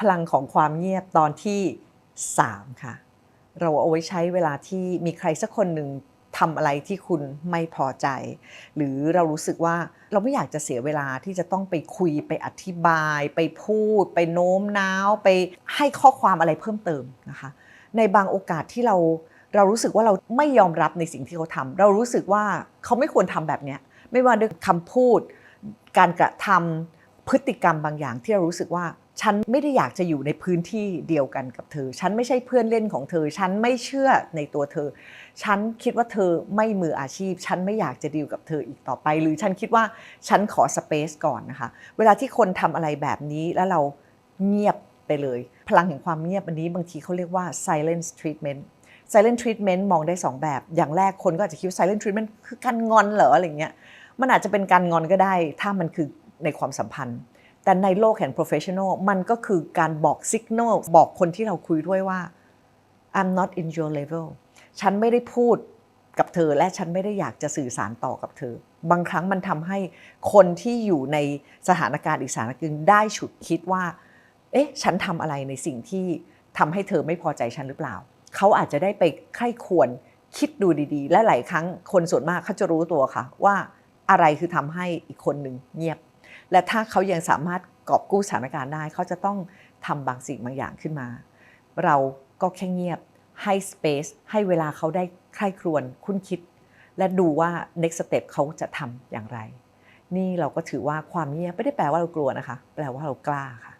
พลังของความเงียบตอนที่ 3 ค่ะ เราเอาไว้ใช้เวลาที่มีใครสักคนหนึ่งทำอะไรที่คุณไม่พอใจ หรือเรารู้สึกว่าเราไม่อยากจะเสียเวลาที่จะต้องไปคุยไปอธิบาย ไปพูด ไปโน้มน้าว ไปให้ข้อความอะไรเพิ่มเติมนะคะ ในบางโอกาสที่เราเรารู้สึกว่าเราไม่ยอมรับในสิ่งที่เขาทำเรารู้สึกว่าเขาไม่ควรทำแบบนี้ไม่ว่าด้วยคำพูด การกระทำพฤติกรรมบางอย่างที่เรารู้สึกว่า ฉันไม่ได้อยากจะอยู่ในพื้นที่เดียวกันกับเธอ ฉันไม่ใช่เพื่อนเล่นของเธอ ฉันไม่เชื่อในตัวเธอ ฉันคิดว่าเธอไม่มืออาชีพ ฉันไม่อยากจะดีลกับเธออีกต่อไป หรือฉันคิดว่าฉันขอสเปซก่อนนะคะ เวลาที่คนทำอะไรแบบนี้แล้วเราเงียบไปเลย พลังแห่งความเงียบอันนี้บางทีเขาเรียกว่า silence treatment silent treatment มองได้ 2 แบบ อย่างแรกคนก็อาจจะคิดว่า silent treatment คือการงอนเหรออะไรเงี้ย มันอาจจะเป็นการงอนก็ได้ ถ้ามันคือในความสัมพันธ์ แต่ในโลกแห่ง professional มันก็คือการบอก signal บอกคนที่เราคุยด้วยว่า I'm not in your level ฉันไม่ได้พูดกับเธอและฉันไม่ได้อยากจะสื่อสารต่อกับเธอ บางครั้งมันทำให้คนที่อยู่ในสถานการณ์อีกสถานการณ์หนึ่งได้ฉุดคิดว่า เอ๊ะ ฉันทำอะไรในสิ่งที่ทำให้เธอไม่พอใจฉันหรือเปล่า เขาอาจจะได้ไปใคร่ควรคิดดูดีๆ และหลายครั้งคนส่วนมากเขาจะรู้ตัวค่ะ ว่าอะไรคือทำให้อีกคนหนึ่งเงียบ และถ้าเขายังสามารถกอบกู้สถานการณ์ได้ เขาจะต้องทำบางสิ่งบางอย่างขึ้นมา เราก็แค่เงียบให้ space ให้เวลาเขาได้ใคร่ครวญคุ้นคิด และดูว่า next step เขาจะทำอย่างไร นี่เราก็ถือว่าความเงียบไม่ได้แปลว่าเรากลัวนะคะ แปลว่าเรากล้าค่ะ